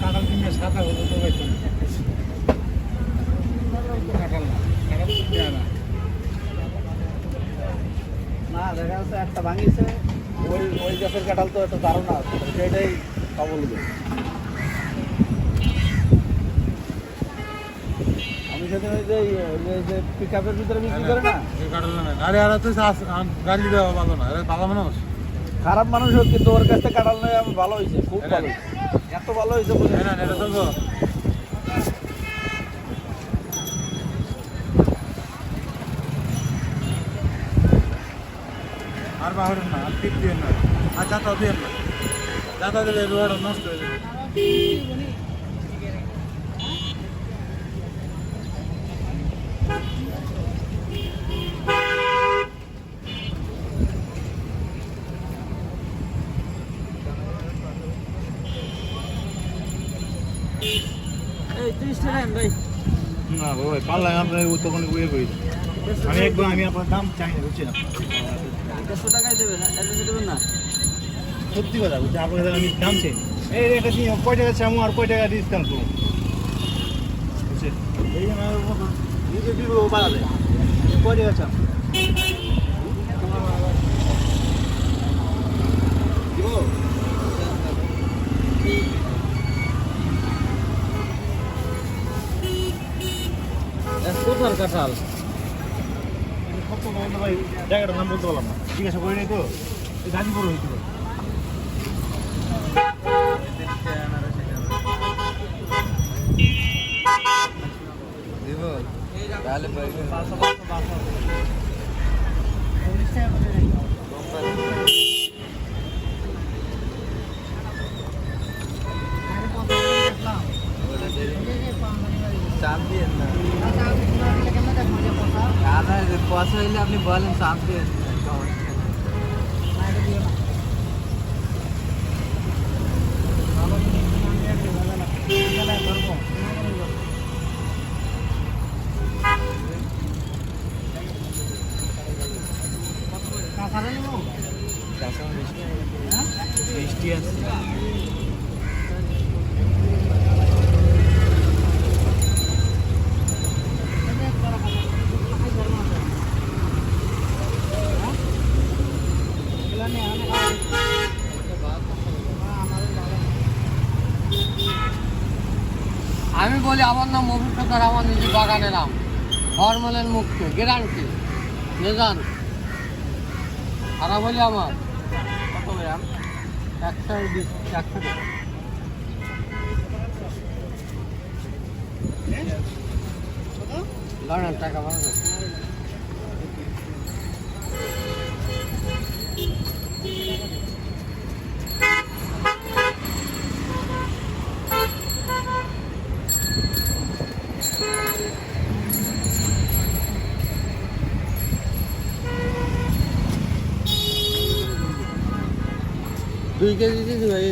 কাঁঠাল কিনে সাদা হলো তো না না দেখা যাচ্ছে একটা ভাঙিছে। ওই ওই গাছের কাঁঠাল তো একটা ধারণা আছে সেটাই পাবো আমি সেদিন ওই যে ওই যে পিক আপের ভিতরে বিক্রি করে না? গাড়ি আর তো গাড়ি দেওয়া ভালো না। ভালো মানুষ। খারাপ মানুষ হোক কিন্তু ওর কাছ কাঁঠাল নয় আমি ভালো হয়েছে খুব ভালো এত ভালো হয়েছে না এটা আর বাহরেন না আর টিপ দিয়ে না আর যাতা দিয়ে না যাতা দিলে রোড নষ্ট হয়ে যাবে এই ত্রিশ টাকা ভাই না ভাই পাল্লা আপনি তখন উয়ে করি আমি একবার আমি আপনার দাম চাই না বুঝছেন দেড়শো টাকায় দেবেন না। সত্যি কথা আপনার আমি দাম চাই। এই এটা দিয়ে কয় টাকা চামু আর কয় টাকা ডিসকাউন্ট করব? এই জন্য নিজে দিব বাড়ালে কয় টাকা চাম? কোথার কাঁঠাল। কত বলতে ভাই জায়গাটার নাম বলতে পারলাম না জিজ্ঞাসা করি নাই তো গাজীপুর হয়েছিল চাপ balance after Casarelo. Casarelo. Cristian. আমি বলি, আমার নাম সরকার আমার নিজে বাগানের নাম। হরমোনের মুক্ত গ্যারান্টি নিজান খারাপ বলি আমার। একশো একশো টাকা। টাকা দুই কেজি দিদি ভাই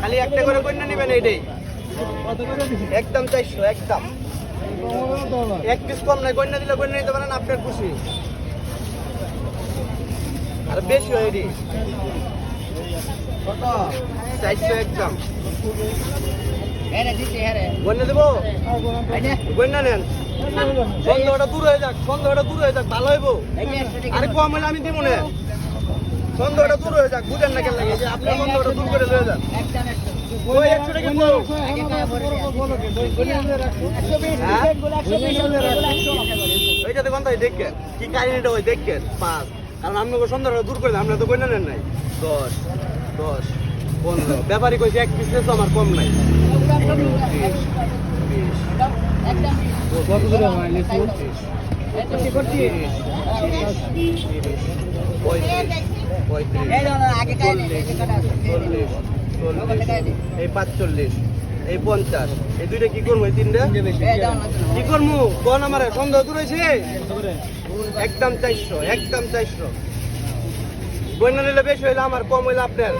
খালি একটা করে কন্যা নেবেন এইটাই। একদম চারশো, একদম। এক পিস কম নাই কন্যা দিলে কন্যা নিতে পারেন, আপনার খুশি। আর বেশি হয় এটি। চারশো, একদম। আমি দেবো না। সন্দেহটা দূর হয়ে যাক বুঝেন না কেন লাগে যে আপনি সন্দেহটা দূর করে লয়ে যান ওই হ্যাঁ? তাই দেখেন কি কাহিনীটা ওই দেখেন পাঁচ কারণ দূর করে তো নাই দশ দশ ব্যাপারী কইছে এক পিস তো আমার কম নাই হয় পঁয়ত্রিশ, চল্লিশ, চল্লিশ, চল্লিশ, এই পাঁচচল্লিশ এই পঞ্চাশ এই দুইটা কি করব এই তিনটা? কি করব? কোন আমার সন্দেহ দূর হয়েছে একদম চারশো একদম চারশো। বন্যা নিলে বেশি হইলে আমার কম হইলে আপনার।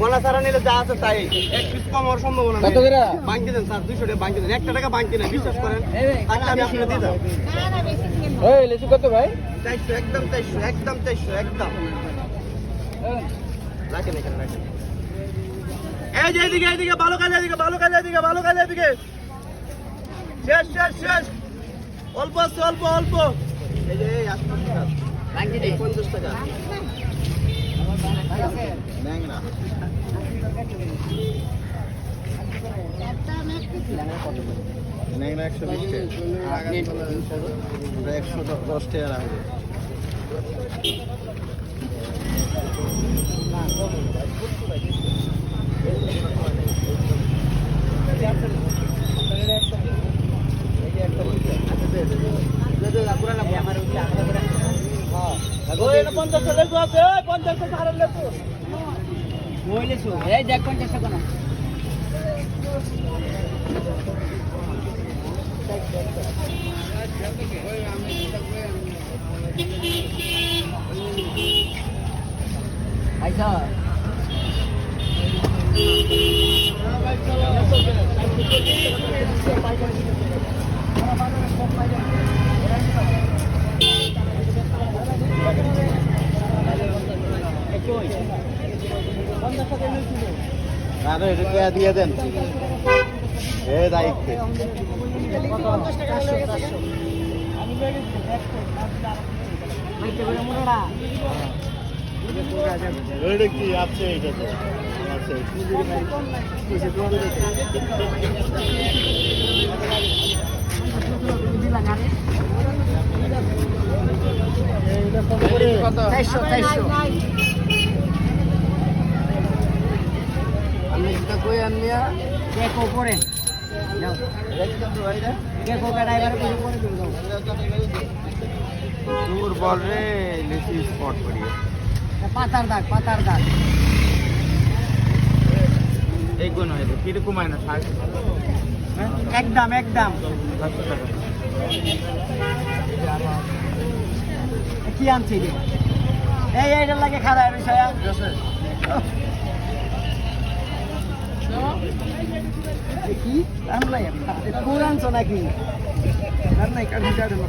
গোনা সারা নিলে যা আছে তাই। এক পিস কম হওয়ার সম্ভাবনা কত করে? বাঙ্কি দেন স্যার দুইশো টাকা বাঙ্কি দেন। একটা টাকা বাঙ্কি নেন বিশ্বাস করেন। টাকা আমি আপনাকে দিয়ে দাও। এই লিচু কত ভাই? চারশো একদম চারশো একদম চারশো একদম। রাখেন এখানে রাখেন এই যে এদিকে এদিকে ভালো কালে এদিকে ভালো কালে এদিকে ভালো কালে এদিকে শেষ শেষ শেষ অল্প আছে অল্প অল্প এই যে পঞ্চাশ টাকা। ন্যাংরা ন্যাংরা একশো বিশ টাকা। একশো দশ টাকা রাখবে। এই দেখ পঞ্চাশ টাকা না। আরে এটা দিয়ে দেন? এ দায়িত্বে। আছে এটা তো আমি যেটা দূর বল রে লিচি স্পট করিয়ে পাতার দাগ পাতার দাগ। এই কোন হয় কীরকম হয় না ষাট একদম একদম। কি আনছি এই এইটার লাগে খারাপ বিষয় কি? রান্নাই কোন আনছো নাকি? রান্নাই কাটি যাবে না